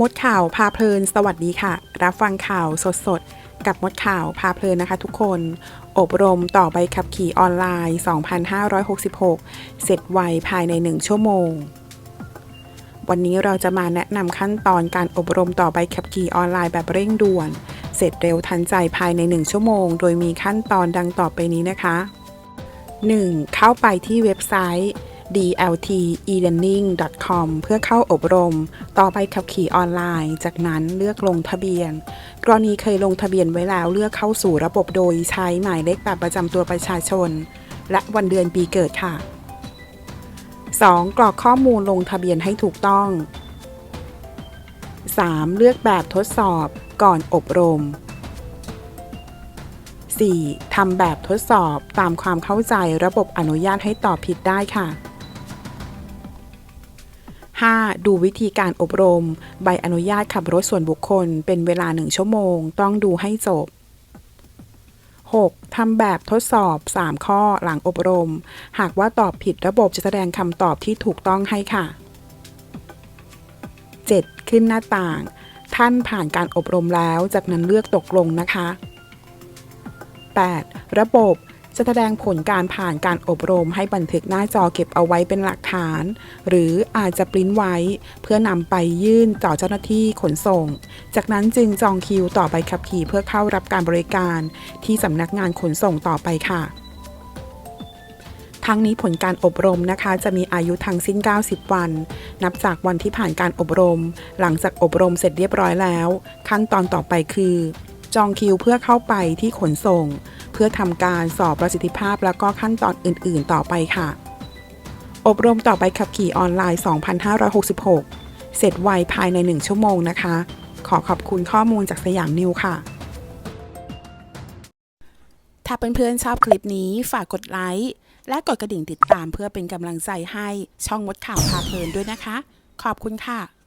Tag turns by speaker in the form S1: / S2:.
S1: มดข่าวพาเพลิน สวัสดีค่ะ รับฟังข่าวสดๆกับมดข่าวพาเพลินนะคะทุกคน อบรมต่อใบขับขี่ออนไลน์ 2,566 เสร็จไวภายใน 1 ชั่วโมง วันนี้เราจะมาแนะนำขั้นตอนการอบรมต่อใบขับขี่ออนไลน์แบบเร่งด่วน เสร็จเร็วทันใจภายใน 1 ชั่วโมง โดยมีขั้นตอนดังต่อไปนี้นะคะ 1. เข้าไปที่เว็บไซต์ dlteLearning.com เพื่อเข้าอบรม ต่อไปขับขี่ออนไลน์ จากนั้นเลือกลงทะเบียน กรณีเคยลงทะเบียนไว้แล้วเลือกเข้าสู่ระบบโดยใช้หมายเลขบัตรประจำตัวประชาชน และวันเดือนปีเกิดค่ะ 2. กรอกข้อมูลลงทะเบียนให้ถูกต้อง 3. เลือกแบบทดสอบก่อนอบรม 4. ทำแบบทดสอบตามความเข้าใจระบบอนุญาตให้ตอบผิดได้ค่ะ 5. ดูวิธีการอบรม ใบอนุญาตขับรถส่วนบุคคล เป็นเวลา 1 ชั่วโมง ต้องดูให้จบ 6. ทำแบบทดสอบ 3 ข้อหลังอบรม หากว่าตอบผิดระบบจะแสดงคำตอบที่ถูกต้องให้ค่ะ 7. ขึ้นหน้าต่าง ท่านผ่านการอบรมแล้ว จากนั้นเลือกตกลงนะคะ 8. ระบบ จะแสดงผลการผ่านการอบรมให้บันทึกหน้าจอเก็บเอาไว้เป็นหลักฐาน หรืออาจจะปริ้นไว้ เพื่อนำไปยื่นต่อเจ้าหน้าที่ขนส่ง จากนั้นจึงจองคิวต่อใบขับขี่เพื่อเข้ารับการบริการ ที่สำนักงานขนส่งต่อไปค่ะทั้งนี้ผลการอบรมนะคะ จะมีอายุทั้งสิ้น 90 วัน นับจากวันที่ผ่านการอบรม หลังจากอบรมเสร็จเรียบร้อยแล้ว ขั้นตอนต่อไปคือ จองคิวเพื่อเข้าไปที่ขนส่ง พื่อทำการสอบประสิทธิภาพแล้วก็ขั้นตอนอื่น ๆ ต่อไปค่ะ อบรมต่อไปขับขี่ออนไลน์ 2,566 เสร็จไวภายใน 1 ชั่วโมงนะคะ ขอขอบคุณข้อมูลจากสยามนิวค่ะ ถ้าเพื่อนๆชอบคลิปนี้ฝากกดไลค์และกดกระดิ่งติดตามเพื่อเป็นกำลังใจให้ช่องมดข่าวพาเพลินด้วยนะคะ ขอบคุณค่ะ